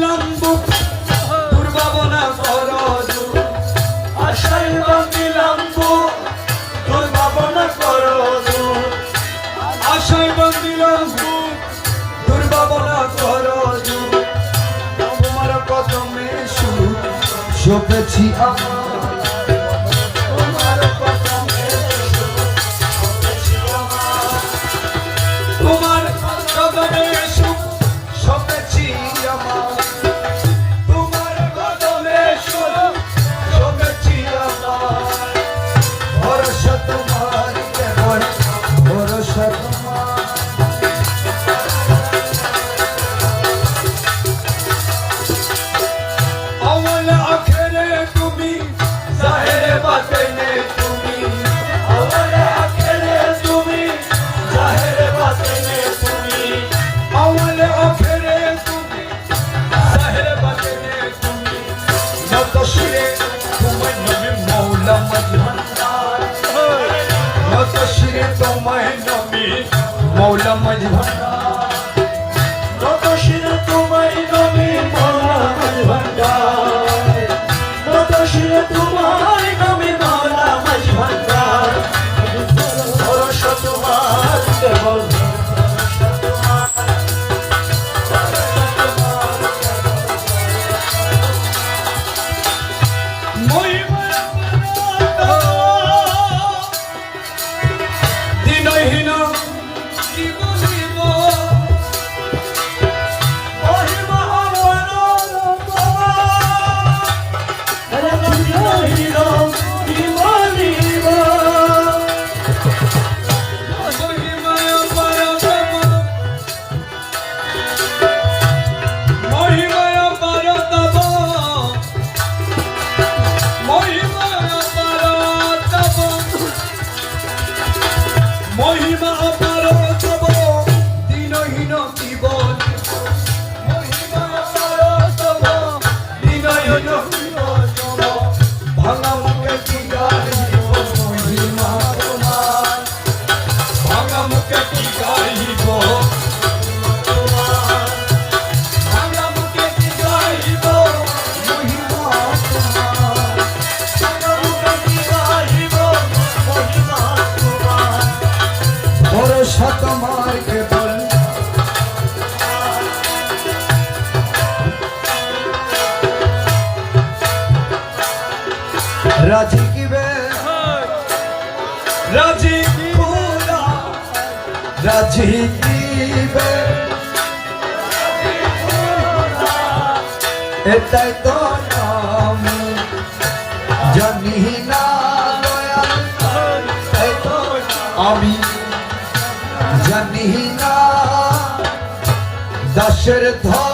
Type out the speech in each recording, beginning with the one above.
বাঁধিলাম দুর্ভাবনা করজ। আশায় বাঁধিলাম দুর্ভাবনা করজ। আশায় বাঁধিলাম দুর্ভাবনা করজ। তোমার প্রথমে শুরু শোভেছি আমার মৌলময় ভণ্ডার। তোমায় নবী তোমার শত মার্গে রাজি কি বে? রাজি পুরা রাজি কি বে? এটাই আমি জানি না দাসের ধর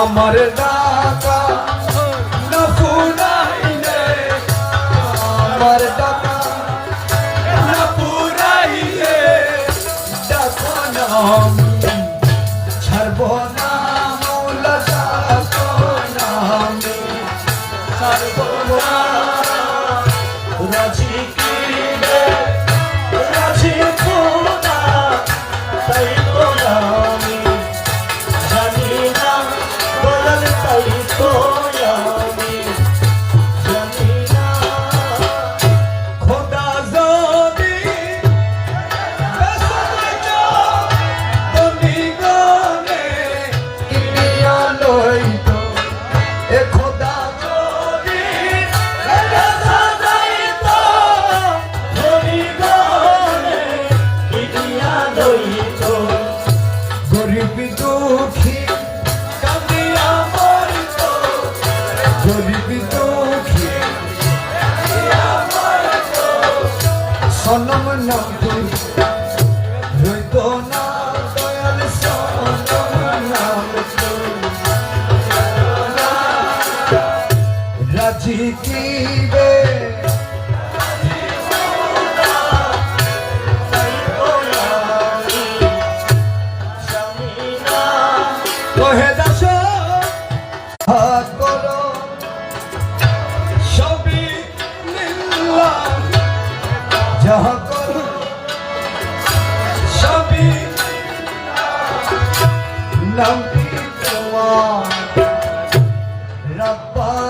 আমার ডাকা Love you, Lord. Rabbi.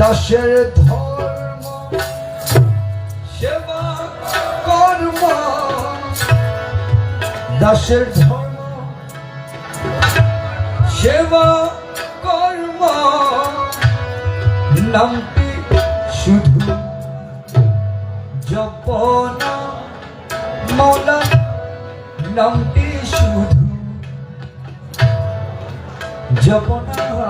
দাসের ধর্ম, সেবা কর্ম। দাসের ধর্ম, সেবা কর্ম। নামটি শুধু জপনা মৌলা, নামটি শুধু জপনা